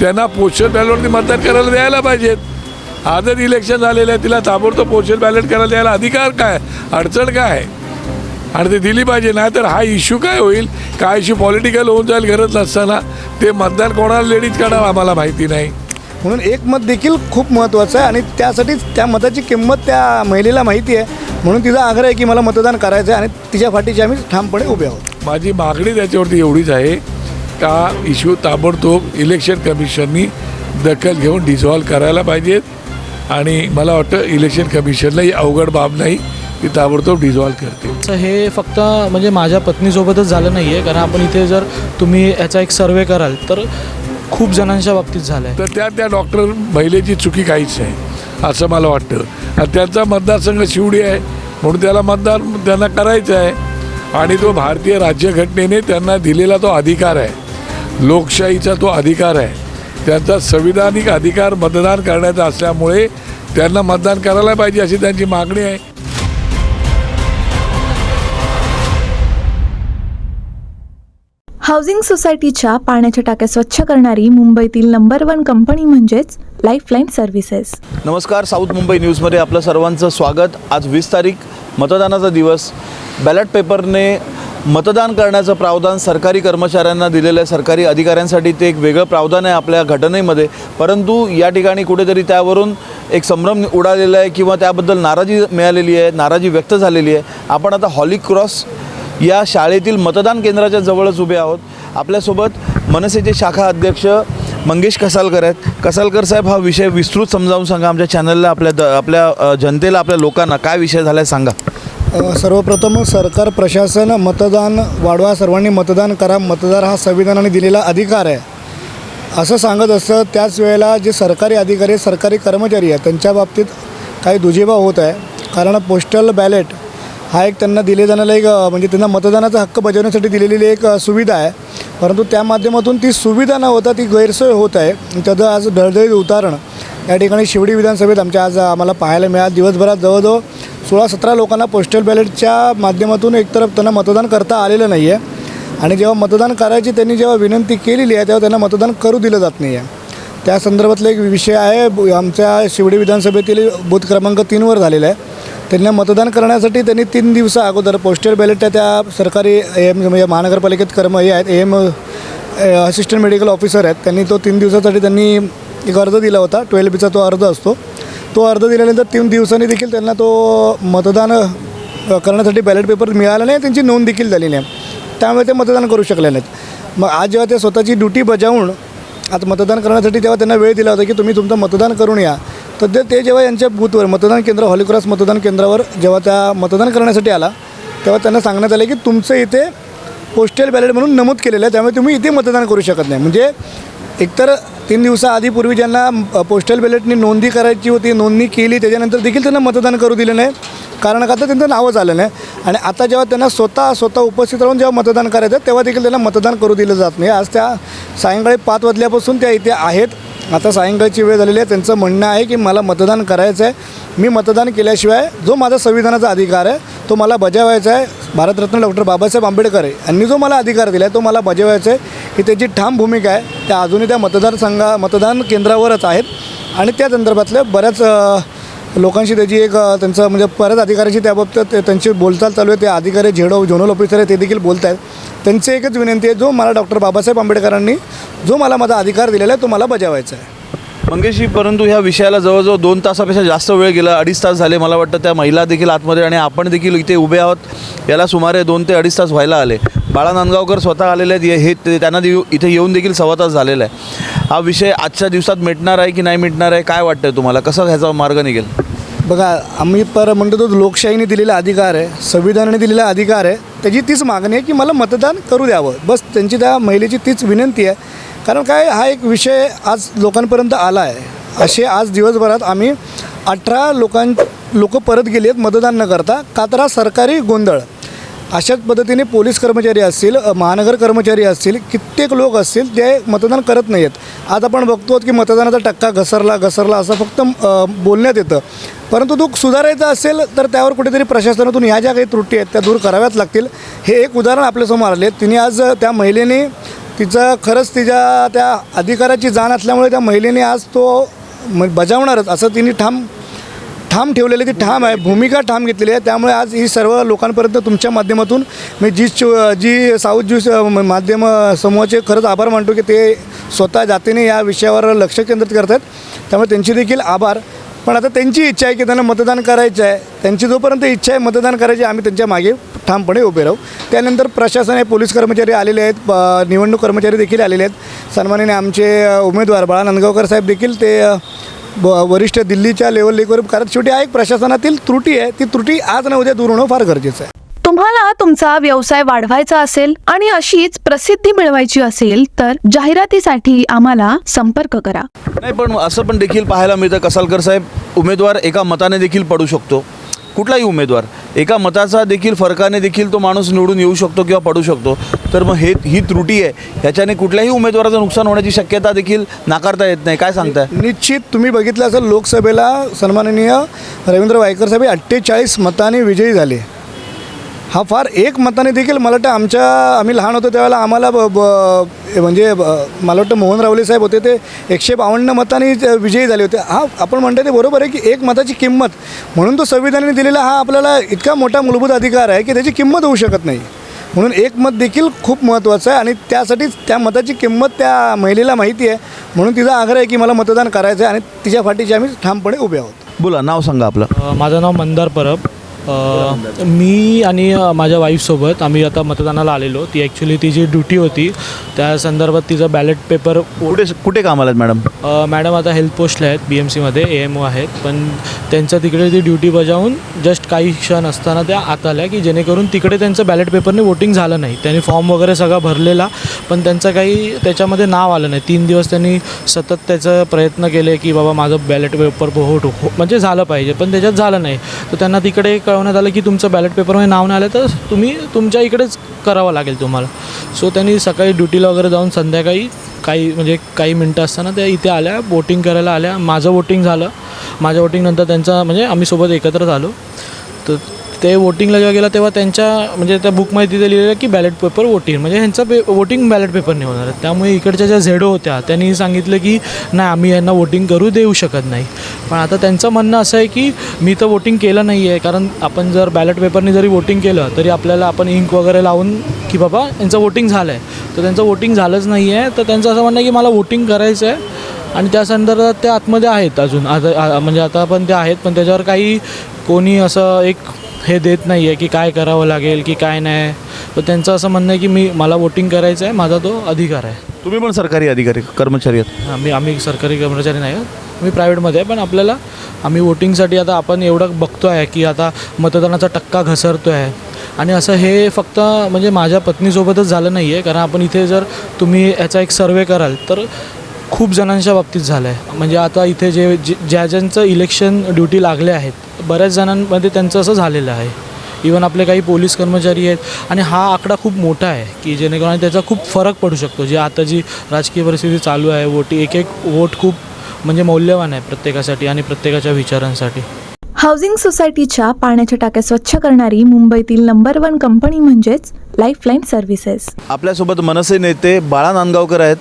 त्यांना पोस्टल बॅलेटवरती मतदान करायला द्यायला पाहिजेत. आजच इलेक्शन झालेलं आहे तिला ताबडतोब पोस्टल बॅलेट करायला द्यायला अधिकार काय? अडचण काय आणि ते दिली पाहिजे नाही तर हा इश्यू काय होईल? काय इश्यू पॉलिटिकल होऊन जाईल गरज नसताना? ते मतदान कोणाला लेडीज करणार आम्हाला माहिती नाही. म्हणून एक मत देखील खूप महत्त्वाचं आहे आणि त्यासाठी त्या मताची किंमत त्या महिलेला माहिती आहे. म्हणून तिचा आग्रह आहे की मला मतदान करायचं आहे आणि तिच्या पाठीशी आम्ही ठामपणे उभे आहोत. माझी मागणी त्याच्यावरती एवढीच आहे का इश्यू ताबडतोब इलेक्शन कमिशननी दखल घेऊन डिझॉल्व करायला पाहिजेत. आणि मला वाटतं इलेक्शन कमिशनला ही अवघड बाब नाही ती ताबडतोब डिझॉल्व करते तर हे फक्त म्हणजे माझ्या पत्नीसोबतच झालं नाही आहे कारण आपण इथे जर तुम्ही याचा एक सर्वे कराल तर खूप जणांच्या बाबतीत झालं आहे तर त्या त्या डॉक्टर महिलेची चुकी काहीच नाही असं मला वाटतं. आणि त्यांचा मतदारसंघ शिवडी आहे म्हणून त्याला मतदान त्यांना करायचं आहे. आणि तो भारतीय राज्यघटनेने त्यांना दिलेला तो अधिकार आहे. लोकशाहीचा तो अधिकार आहे. त्यांचा संविधानिक अधिकार मतदान करण्याचा असल्यामुळे त्यांना मतदान करायला पाहिजे अशी त्यांची मागणी आहे. हाऊसिंग सोसायटीच्या पाण्याच्या टाक्या स्वच्छ करणारी मुंबईतील नंबर वन कंपनी म्हणजेच लाईफलाईन सर्व्हिसेस. नमस्कार साऊथ मुंबई न्यूजमध्ये आपलं सर्वांचं स्वागत. आज वीस तारीख मतदानाचा दिवस. बॅलेट पेपरने मतदान करण्याचं प्रावधान सरकारी कर्मचाऱ्यांना दिलेलं आहे. सरकारी अधिकाऱ्यांसाठी ते एक वेगळं प्रावधान आहे आपल्या घटनेमध्ये. परंतु या ठिकाणी कुठेतरी त्यावरून एक संभ्रम उडालेला आहे किंवा त्याबद्दल नाराजी मिळालेली आहे नाराजी व्यक्त झालेली आहे. आपण आता हॉली क्रॉस या शाळेतील मतदान केंद्राच्या जवळच उभे आहोत. आपल्यासोबत मनसेचे शाखा अध्यक्ष मंगेश कसालकर आहेत. कसालकर साहेब हा विषय विस्तृत समजावून सांगा. आमच्या चॅनलला आपल्या द आपल्या जनतेला आपल्या लोकांना काय विषय झाला आहे सांगा. सर्वप्रथम सरकार प्रशासन मतदान वाढवा सर्वांनी मतदान करा. मतदार हा संविधानाने दिलेला अधिकार आहे. असं सांगत असतं त्याच वेळेला जे सरकारी अधिकारी सरकारी कर्मचारी आहेत त्यांच्या बाबतीत काही दुजेबा होत आहे. कारण पोस्टल बॅलेट हा एक त्यांना दिले जाणारा एक म्हणजे त्यांना मतदानाचा हक्क बजावण्यासाठी दिलेली एक सुविधा आहे. परंतु त्या माध्यमातून ती सुविधा न होता ती गैरसोय होत आहे. त्याचं आज ढळढळीत उतारण या ठिकाणी शिवडी विधानसभेत आमच्या आज आम्हाला पाहायला मिळालं. दिवसभरात जवळजवळ सोळा सतरा लोकांना पोस्टल बॅलेटच्या माध्यमातून एकतर त्यांना मतदान करता आलेलं नाही आहे आणि जेव्हा मतदान करायची त्यांनी जेव्हा विनंती केलेली आहे तेव्हा त्यांना मतदान करू दिलं जात नाही आहे त्या संदर्भातला एक विषय आहे आमच्या शिवडी विधानसभेतील बूथ क्रमांक तीनवर झालेला आहे. त्यांना मतदान करण्यासाठी त्यांनी तीन दिवसा अगोदर पोस्टल बॅलेटच्या त्या सरकारी एम म्हणजे महानगरपालिकेत कर्म हे आहेत एम असिस्टंट मेडिकल ऑफिसर आहेत. त्यांनी तो तीन दिवसासाठी त्यांनी एक अर्ज दिला होता ट्वेल्व बीचा तो अर्ज असतो. तो अर्ज दिल्यानंतर तीन दिवसांनी देखील त्यांना तो मतदान करण्यासाठी बॅलेट पेपर मिळाला नाही त्यांची नोंद देखील झाली नाही. त्यामुळे ते मतदान करू शकले नाहीत. मग आज जेव्हा ते स्वतःची ड्युटी बजावून आज मतदान करण्यासाठी तेव्हा त्यांना वेळ दिला होता की तुम्ही तुमचं मतदान करून या. तर ते ते जेव्हा यांच्या बूथवर मतदान केंद्र हॉलिक्रॉस मतदान केंद्रावर जेव्हा त्या मतदान करण्यासाठी आला तेव्हा त्यांना सांगण्यात आलं की तुमचं इथे पोस्टल बॅलेट म्हणून नमूद केलेलं आहे त्यामुळे तुम्ही इथे मतदान करू शकत नाही. म्हणजे एकतर तीन दिवसाआधी पूर्वी ज्यांना पोस्टल बॅलेटनी नोंदणी करायची होती नोंदणी केली त्याच्यानंतर देखील त्यांना मतदान करू दिलं नाही. कारण का तर त्यांचं नावं आलं नाही. आणि आता जेव्हा त्यांना स्वतः स्वतः उपस्थित राहून जेव्हा मतदान करायचं तेव्हा देखील त्यांना मतदान करू दिलं जात नाही. आज त्या सायंकाळी पाच वाजल्यापासून त्या इथे आहेत. आता सायंकाळची वेळ झालेली आहे. त्यांचं म्हणणं आहे की मला मतदान करायचं आहे. मी मतदान केल्याशिवाय जो माझा संविधानाचा अधिकार आहे तो मला बजावायचा आहे. भारतरत्न डॉक्टर बाबासाहेब आंबेडकर आहे. यांनी जो मला अधिकार दिला आहे तो मला बजावायचा आहे. ही त्याची ठाम भूमिका आहे. त्या अजूनही त्या मतदारसंघा मतदान केंद्रावरच आहेत. आणि त्या संदर्भातल्या बऱ्याच लोकांशी त्याची एक त्यांचं म्हणजे परत अधिकाऱ्यांशी त्याबाबतीत त्यांची बोलचाल चालू आहे. ते अधिकारी झेडो झोनल ऑफिसर आहे ते देखील बोलत आहेत. त्यांची एकच विनंती आहे जो मला डॉक्टर बाबासाहेब आंबेडकरांनी जो मला माझा अधिकार दिलेला आहे तो मला बजावायचा आहे. मंगेशजी परंतु ह्या विषयाला जवळजवळ दोन तासापेक्षा जास्त वेळ गेला. अडीच तास झाले मला वाटतं त्या महिला देखील आतमध्ये आणि आपण देखील इथे उभे आहोत. याला सुमारे दोन ते अडीच तास व्हायला आले. बाळा नांदगावकर स्वतः आलेले आहेत. हे- ते- त्यांना देऊ- इथे येऊन देखील सव्वा तास झालेला आहे. हा विषय आजच्या दिवसात मिटणार आहे की नाही मिटणार आहे? काय वाटतंय तुम्हाला? कसा ह्याचा मार्ग निघेल? बघा आम्ही पर म्हणतो तो लोकशाहीने दिलेला अधिकार आहे संविधानाने दिलेला अधिकार आहे. त्याची तीच मागणी आहे की मला मतदान करू द्यावं. बस त्यांची त्या महिलेची तीच विनंती आहे. कारण काय हा एक विषय आज लोकांपर्यंत आला आहे. असे आज दिवसभरात आम्ही अठरा लोकां लोक परत गेली आहेत मतदान न करता. का तर हा सरकारी गोंधळ. अशाच पद्धतीने पोलीस कर्मचारी असतील महानगर कर्मचारी असतील कित्येक लोक असतील ते मतदान करत नाही आहेत आज आपण बघतो की मतदानाचा टक्का घसरला घसरला असं फक्त बोलण्यात येतं. परंतु तो सुधारायचा असेल तर त्यावर कुठेतरी प्रशासनातून ह्या ज्या काही त्रुटी आहेत त्या दूर कराव्याच लागतील. हे एक उदाहरण आपल्यासमोर आले तिने आज त्या महिलेने तिचं खरंच तिच्या त्या अधिकाराची जाण असल्यामुळे त्या महिलेने आज तो बजावणारच असं तिने ठाम ठाम ठेवलेली ती ठाम आहे. भूमिका ठाम घेतलेली आहे. त्यामुळे आज ही सर्व लोकांपर्यंत तुमच्या माध्यमातून मी जी चो जी साऊथ ज्यूस म- माध्यम समूहाचे खरंच आभार मानतो की ते स्वतः जातीने या विषयावर लक्ष केंद्रित करत आहेत त्यामुळे त्यांची देखील आभार. पण आता त्यांची इच्छा आहे की त्यांना मतदान करायचं आहे. त्यांची जोपर्यंत इच्छा आहे मतदान करायची आम्ही त्यांच्या मागे ठामपणे उभे राहू. त्यानंतर प्रशासन आहे पोलीस कर्मचारी आलेले आहेत. निवडणूक कर्मचारी देखील आलेले आहेत. सन्मानाने आमचे उमेदवार बाळा नंदगावकर साहेब देखील ते ब- वरिष्ठ दिल्लीच्या लेवल लेकर कारण शेवटी हा एक प्रशासनातील त्रुटी आहे. ती त्रुटी आज ना उद्या दूर होणं फार गरजेचं आहे. तुम्हाला तुमचा व्यवसाय वाढवायचा असेल आणि अशीच प्रसिद्धी मिळवायची असेल तर जाहिरातीसाठी आम्हाला संपर्क करा. नाही पण असं पण देखील पाहायला मिळतं कसालकर साहेब उमेदवार एका मताने देखील पडू शकतो. कुठलाही उमेदवार एका मताचा देखील फरकाने देखील तो माणूस निवडून येऊ शकतो किंवा पडू शकतो. तर मग हे ही त्रुटी आहे. ह्याच्याने कुठल्याही उमेदवाराचं नुकसान होण्याची शक्यता देखील नाकारता येत नाही. काय सांगताय? निश्चित तुम्ही बघितलं असेल लोकसभेला सन्माननीय रवींद्र वायकर साहेब अठ्ठेचाळीस मताने विजयी झाले. हा फार एक मताने देखील मला वाटतं आमच्या आम्ही लहान होतो त्यावेळेला आम्हाला ब, ब, म्हणजे मला वाटतं मोहन रावले साहेब होते ते एकशे बावन्न मतांनी विजयी झाले होते. हा आपण म्हणतो ते बरोबर आहे की एक मताची किंमत म्हणून तो संविधानाने दिलेला हा आपल्याला इतका मोठा मूलभूत अधिकार आहे की त्याची किंमत होऊ शकत नाही. म्हणून एक मत देखील खूप महत्त्वाचं आहे आणि त्यासाठीच त्या मताची किंमत त्या महिलेला माहिती आहे. म्हणून तिचा आग्रह आहे की मला मतदान करायचं आहे आणि तिच्या पाठीशी आम्ही ठामपणे उभे आहोत. बोला नाव सांगा आपलं. माझं नाव मंदार परब. मी आणि माझ्या वाईफसोबत आम्ही आता मतदानाला आलेलो. ती ॲक्च्युली तिची ड्युटी होती त्या संदर्भात तिचं बॅलेट पेपर कुठे कुठे कामाला आहेत मॅडम मॅडम आता हेल्थ पोस्टला आहेत बी एम सीमध्ये ए एम ओ आहेत. पण त्यांच्या तिकडे ती ड्युटी बजावून जस्ट काही क्षण असताना त्या आत आल्या की जेणेकरून तिकडे त्यांचं बॅलेट पेपरने वोटिंग झालं नाही. त्यांनी फॉर्म वगैरे सगळा भरलेला पण त्यांचं काही त्याच्यामध्ये नाव आलं नाही. तीन दिवस त्यांनी सतत त्याचा प्रयत्न केले की बाबा माझं बॅलेट पेपर हो हो म्हणजे झालं पाहिजे. पण त्याच्यात झालं नाही. तर त्यांना तिकडे कळवण्यात आलं की तुमचं बॅलेट पेपरमध्ये नाव नाही आलं तर तुम्ही तुमच्या इकडेच करावं लागेल तुम्हाला. सो त्यांनी सकाळी ड्युटीला वगैरे जाऊन संध्याकाळी काही म्हणजे काही मिनटं असताना त्या इथे आल्या वोटिंग करायला आल्या. माझं वोटिंग झालं. माझ्या वोटिंगनंतर त्यांचा म्हणजे आम्ही सोबत एकत्र झालो. तर ते वोटिंगला जेव्हा गेला तेव्हा त्यांच्या म्हणजे त्या बुकमध्ये तिथे लिहिलेलं की बॅलेट पेपर वोटिंग म्हणजे ह्यांचा पे वोटिंग बॅलेट पेपरने होणार. आहे त्यामुळे इकडच्या ज्या झेडो होत्या त्यांनी सांगितलं की नाही आम्ही यांना वोटिंग करू देऊ शकत नाही. पण आता त्यांचं म्हणणं असं आहे की मी तर वोटिंग केलं नाही आहे कारण आपण जर बॅलेट पेपरने जरी वोटिंग केलं तरी आपल्याला आपण इंक वगैरे लावून की बाबा यांचं वोटिंग झालं आहे तर त्यांचं वोटिंग झालंच नाही आहे तर त्यांचं असं म्हणणं आहे की मला वोटिंग करायचं आहे आणि त्या संदर्भात ते आतमध्ये आहेत अजून. आता म्हणजे आता पण ते आहेत पण त्याच्यावर काही कोणी असं एक हे देत नाही आहे की काय करावं लागेल की काय नाही. तर त्यांचं असं म्हणणं आहे की मी मला वोटिंग करायचं आहे माझा तो अधिकार आहे. तुम्ही पण सरकारी अधिकारी कर्मचारी आहेत? आम्ही आम्ही सरकारी कर्मचारी नाही आहोत. मी प्रायव्हेटमध्ये आहे पण आपल्याला आम्ही वोटिंगसाठी आता आपण एवढं बघतो आहे की आता मतदानाचा टक्का घसरतो आहे आणि असं हे फक्त म्हणजे माझ्या पत्नीसोबतच झालं नाही आहे कारण आपण इथे जर तुम्ही याचा एक सर्वे कराल तर खूप जणांच्या बाबतीत झालं आहे म्हणजे आता इथे जे जे- ज्या ज्यांचं इलेक्शन ड्युटी लागले आहेत बऱ्याच जणांमध्ये त्यांचं असं झालेलं आहे. इवन आपले काही पोलीस कर्मचारी आहेत. आणि हा आकडा खूप मोठा आहे की जेणेकरून त्याचा खूप फरक पडू शकतो. जे आता जी राजकीय परिस्थिती चालू आहे वोटी एक एक वोट खूप म्हणजे मौल्यवान आहे प्रत्येकासाठी आणि प्रत्येकाच्या विचारांसाठी. हाऊसिंग सोसायटीच्या पाण्याच्या टाक्या स्वच्छ करणारी मुंबईतील नंबर वन कंपनी म्हणजेच लाईफलाईन सर्व्हिसेस आपल्यासोबत मनसे नेते बाळा नांदगावकर आहेत.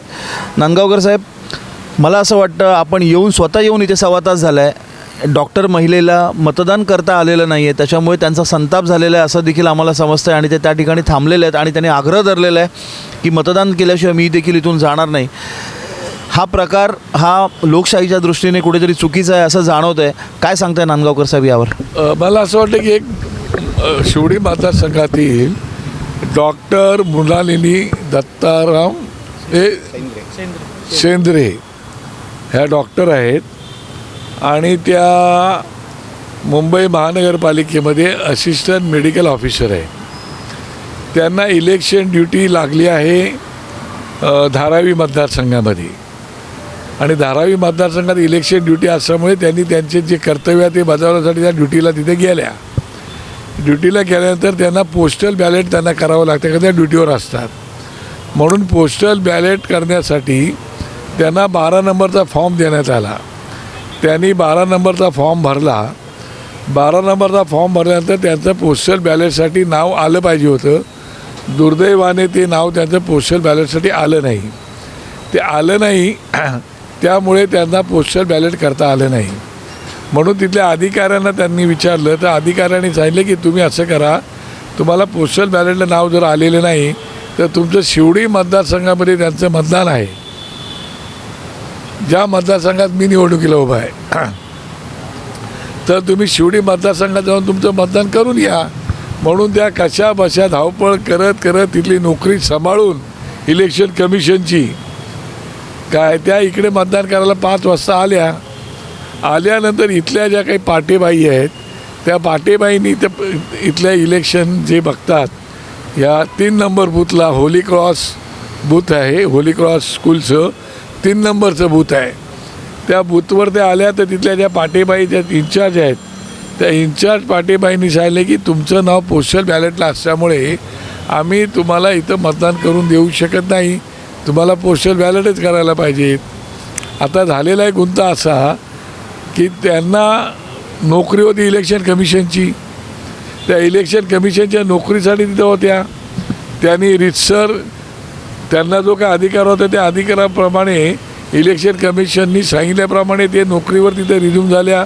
नांदगावकर साहेब मला असं वाटतं आपण येऊन स्वतः येऊन इथे सव्वा तास झाला आहे डॉक्टर महिलेला मतदान करता आलेलं नाही आहे त्याच्यामुळे त्यांचा संताप झालेला आहे असं देखील आम्हाला समजतं आहे आणि ते त्या ठिकाणी थांबलेले आहेत आणि त्यांनी आग्रह धरलेला आहे की मतदान केल्याशिवाय मी देखील इथून जाणार नाही. हा प्रकार हा लोकशाहीच्या दृष्टीने कुठेतरी चुकीचा आहे असं जाणवतं आहे काय सांगताय नांदगावकर साहेब यावर? मला असं वाटतं की एक शिवडी मतदारसंघातील डॉक्टर मृणालिनी दत्ताराम हे सेंद्रे. ह्या डॉक्टर आहेत आणि त्या मुंबई महानगरपालिकेमध्ये असिस्टंट मेडिकल ऑफिसर आहे. त्यांना इलेक्शन ड्युटी लागली आहे धारावी मतदारसंघामध्ये. आणि धारावी मतदारसंघात इलेक्शन ड्युटी असल्यामुळे त्यांनी त्यांचे जे कर्तव्य आहे ते बजावण्यासाठी त्या ड्युटीला तिथे गेल्या. ड्युटीला गेल्यानंतर त्यांना पोस्टल बॅलेट त्यांना करावं लागतं का त्या ड्युटीवर असतात. म्हणून पोस्टल बॅलेट करण्यासाठी त्यांना बारा नंबरचा फॉर्म देण्यात आला. त्यांनी बारा नंबरचा फॉर्म भरला. बारा नंबरचा फॉर्म भरल्यानंतर त्यांचं पोस्टल बॅलेटसाठी नाव आलं पाहिजे होतं. दुर्दैवाने ते नाव त्यांचं पोस्टल बॅलेटसाठी आलं नाही. ते आलं नाही त्यामुळे त्यांना पोस्टल बॅलेट करता आलं नाही. म्हणून तिथल्या अधिकाऱ्यांना त्यांनी विचारलं तर अधिकाऱ्यांनी सांगितलं की तुम्ही असं करा तुम्हाला पोस्टल बॅलेटला नाव जर आलेलं नाही तर तुमचं शिवडी मतदारसंघामध्ये त्यांचं मतदान आहे. ज्या मतदारसंघात मी निवडणुकीला उभा आहे तर तुम्ही शिवडी मतदारसंघात जाऊन तुमचं मतदान करून या. म्हणून त्या कशा बशा धावपळ करत करत तिथली नोकरी सांभाळून इलेक्शन कमिशनची काय त्या इकडे मतदान करायला पाच वाजता आल्या. आल्यानंतर इथल्या ज्या काही पाटेबाई आहेत त्या पाटेबाईंनी त्या इथल्या इलेक्शन जे बघतात या तीन नंबर बूथला होली क्रॉस बूथ आहे. होली क्रॉस स्कूलचं तीन नंबरचं बूथ आहे. त्या बूथवर त्या आल्या तर तिथल्या ज्या पाटेबाई ज्या इन्चार्ज आहेत त्या इन्चार्ज पाटेबाईंनी सांगितले की तुमचं नाव पोस्टल बॅलेटला असल्यामुळे आम्ही तुम्हाला इथं मतदान करून देऊ शकत नाही. तुम्हाला पोस्टल बॅलेटच करायला पाहिजे. आता झालेला आहे गुंता असा की त्यांना नोकरी होती इलेक्शन कमिशनची त्या इलेक्शन कमिशनच्या नोकरीसाठी तिथं होत्या. त्यांनी रितसर त्यांना जो काय अधिकार होता त्या अधिकाराप्रमाणे इलेक्शन कमिशननी सांगितल्याप्रमाणे ते नोकरीवर तिथे रिझ्यूम झाल्या.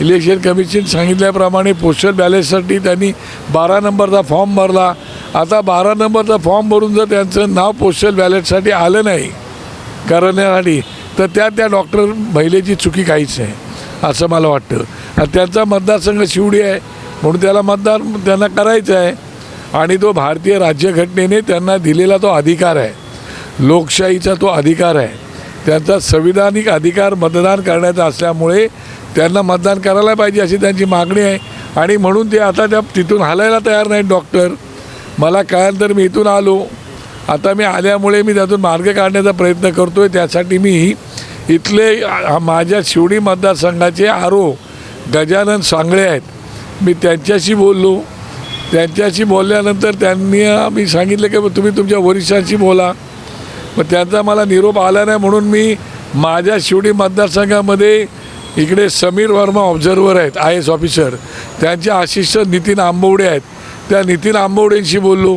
इलेक्शन कमिशन सांगितल्याप्रमाणे पोस्टल बॅलेटसाठी त्यांनी बारा नंबरचा फॉर्म भरला. आता बारा नंबरचा फॉर्म भरून जर त्यांचं नाव पोस्टल बॅलेटसाठी आलं नाही करण्यासाठी तर त्या त्या डॉक्टर महिलेची चुकी काहीच नाही असं मला वाटतं. आणि त्यांचा मतदारसंघ शिवडी आहे म्हणून त्याला मतदार त्यांना करायचं आहे. आणि तो भारतीय राज्यघटनेने त्यांना दिलेला तो अधिकार आहे. लोकशाहीचा तो अधिकार आहे. त्यांचा संविधानिक अधिकार मतदान करण्याचा असल्यामुळे त्यांना मतदान करायला पाहिजे अशी त्यांची मागणी आहे. आणि म्हणून ते आता त्या तिथून हलायला तयार नाहीत डॉक्टर. मला कळल्यानंतर मी इथून आलो. आता मी आल्यामुळे मी त्यातून मार्ग काढण्याचा प्रयत्न करतो आहे त्यासाठी मी इथले माझ्या शिवडी मतदारसंघाचे आरो गजानन सांगळे आहेत. मी त्यांच्याशी बोललो. त्यांच्याशी बोलल्यानंतर त्यांनी मी सांगितलं की तुम्ही तुमच्या वरिष्ठांशी बोला. मग त्यांचा मला निरोप आला नाही म्हणून मी माझ्या शिवडी मतदारसंघामध्ये इकडे समीर वर्मा ऑब्झर्वर आहेत आय एस ऑफिसर त्यांचे असिस्टंट नितीन आंबवडे आहेत. त्या नितीन आंबवडेंशी बोललो.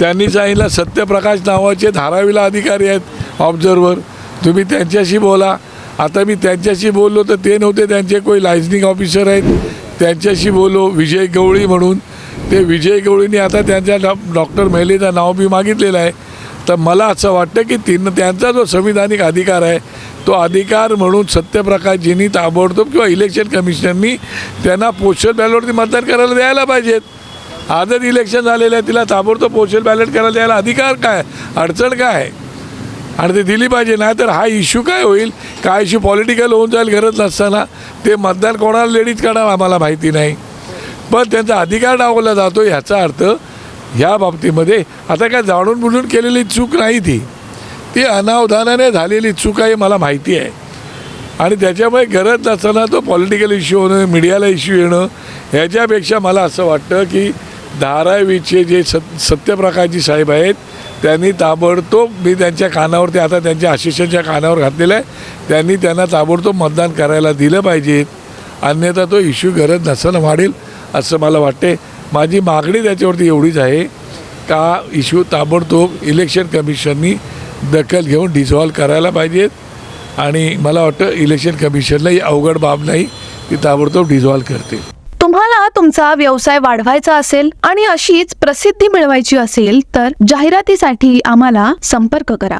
त्यांनी सांगितलं सत्यप्रकाश नावाचे धारावीला अधिकारी आहेत ऑब्झर्वर तुम्ही त्यांच्याशी बोला. आता मी त्यांच्याशी बोललो तर ते नव्हते त्यांचे कोई लायझनिंग ऑफिसर आहेत. त्यांच्याशी बोललो विजय गवळी म्हणून. ते विजय गवळींनी आता त्यांच्या डॉ डॉक्टर महिलेचं नाव बी मागितलेलं आहे. तर मला असं वाटतं की तीन त्यांचा जो संविधानिक अधिकार आहे तो अधिकार म्हणून सत्यप्रकाशजींनी ताबडतोब किंवा इलेक्शन कमिशनरनी त्यांना पोस्टल बॅलेटवरती मतदान करायला द्यायला पाहिजेत. आजच इलेक्शन झालेलं आहे तिला ताबडतोब पोस्टल बॅलेट करायला द्यायला अधिकार काय? अडचण काय आणि ते दिली पाहिजे नाही तर हा इश्यू काय होईल? काय इश्यू पॉलिटिकल होऊन जाईल गरज नसताना? ते मतदान कोणाला लेडीज करणार? आम्हाला माहिती नाही. पण त्यांचा अधिकार डावला जातो ह्याचा अर्थ ह्या बाबतीमध्ये आता काय जाणून बुजून केलेली चूक नाही ती. ती अनावधानाने झालेली चूक आहे मला माहिती आहे. आणि त्याच्यामुळे गरज नसताना तो पॉलिटिकल इश्यू होणं मीडियाला इश्यू येणं ह्याच्यापेक्षा मला असं वाटतं की धारावीचे जे सत सत्यप्रकाशजी साहेब आहेत त्यांनी ताबडतोब मी त्यांच्या कानावरती आता त्यांच्या आशिषांच्या कानावर घातलेलं आहे त्यांनी त्यांना ताबडतोब मतदान करायला दिलं पाहिजे. अन्यथा तो इश्यू गरज नसताना वाढेल असं मला वाटते माझी मागणी त्याच्यावरती एवढीच आहे का इश्यू ताबडतोब इलेक्शन कमिशननी दखल घेऊन डिझॉल्व करायला पाहिजेत. आणि मला वाटतं इलेक्शन कमिशनला ही अवघड बाब नाही ती ताबडतोब डिझॉल्व करते तुम्हाला तुमचा व्यवसाय वाढवायचा असेल आणि अशीच प्रसिद्धी मिळवायची असेल तर जाहिरातीसाठी आम्हाला संपर्क करा.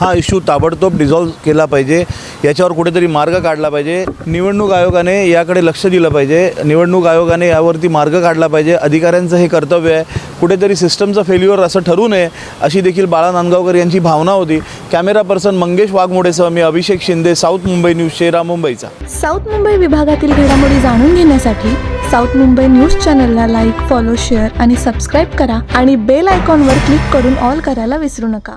हा इश्यू ताबडतोब डिझॉल्व्ह केला पाहिजे. याच्यावर कुठेतरी मार्ग काढला पाहिजे. निवडणूक आयोगाने याकडे लक्ष दिलं पाहिजे. निवडणूक आयोगाने यावरती मार्ग काढला पाहिजे. अधिकाऱ्यांचं हे कर्तव्य आहे. कुठेतरी सिस्टमचं फेल्युअर असं ठरू नये अशी देखील बाळा नांदगावकर यांची भावना होती. कॅमेरा पर्सन मंगेश वाघमोडेसह मी अभिषेक शिंदे साऊथ मुंबई न्यूज शेरा मुंबईचा. साऊथ मुंबई विभागातील घडामोडी जाणून घेण्यासाठी साऊथ मुंबई न्यूज चॅनलला लाईक फॉलो शेअर आणि सबस्क्राईब करा आणि बेल आयकॉनवर क्लिक करून ऑल करायला विसरू नका.